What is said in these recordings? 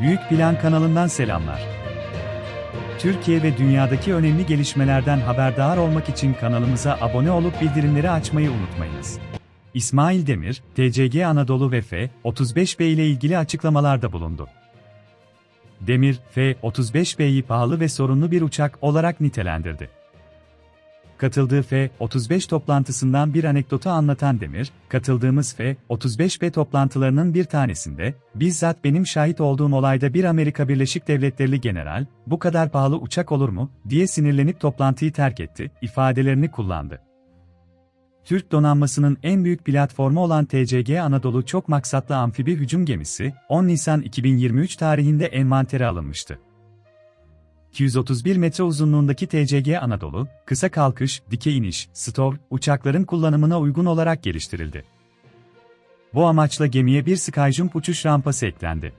Büyük Plan kanalından selamlar. Türkiye ve dünyadaki önemli gelişmelerden haberdar olmak için kanalımıza abone olup bildirimleri açmayı unutmayınız. İsmail Demir, TCG Anadolu ve F-35B ile ilgili açıklamalarda bulundu. Demir, F-35B'yi pahalı ve sorunlu bir uçak olarak nitelendirdi. Katıldığı F-35 toplantısından bir anekdotu anlatan Demir, katıldığımız F-35B toplantılarının bir tanesinde, bizzat benim şahit olduğum olayda bir Amerika Birleşik Devletleri general, bu kadar pahalı uçak olur mu, diye sinirlenip toplantıyı terk etti, ifadelerini kullandı. Türk donanmasının en büyük platformu olan TCG Anadolu çok maksatlı amfibi hücum gemisi, 10 Nisan 2023 tarihinde envantere alınmıştı. 231 metre uzunluğundaki TCG Anadolu, kısa kalkış, dikey iniş, stov, uçakların kullanımına uygun olarak geliştirildi. Bu amaçla gemiye bir Skyjump uçuş rampası eklendi.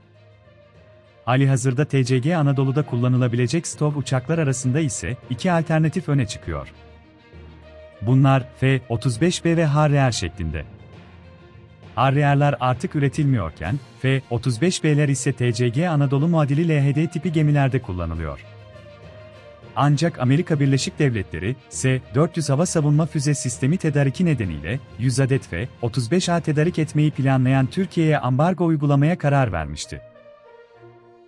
Hali hazırda TCG Anadolu'da kullanılabilecek stov uçaklar arasında ise iki alternatif öne çıkıyor. Bunlar F-35B ve Harrier şeklinde. Harrier'ler artık üretilmiyorken, F-35B'ler ise TCG Anadolu muadili LHD tipi gemilerde kullanılıyor. Ancak Amerika Birleşik Devletleri, S-400 hava savunma füze sistemi tedariki nedeniyle 100 adet F-35A tedarik etmeyi planlayan Türkiye'ye ambargo uygulamaya karar vermişti.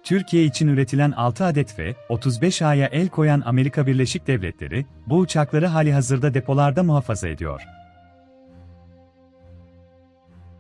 Türkiye için üretilen 6 adet F-35A'ya el koyan Amerika Birleşik Devletleri, bu uçakları hali hazırda depolarda muhafaza ediyor.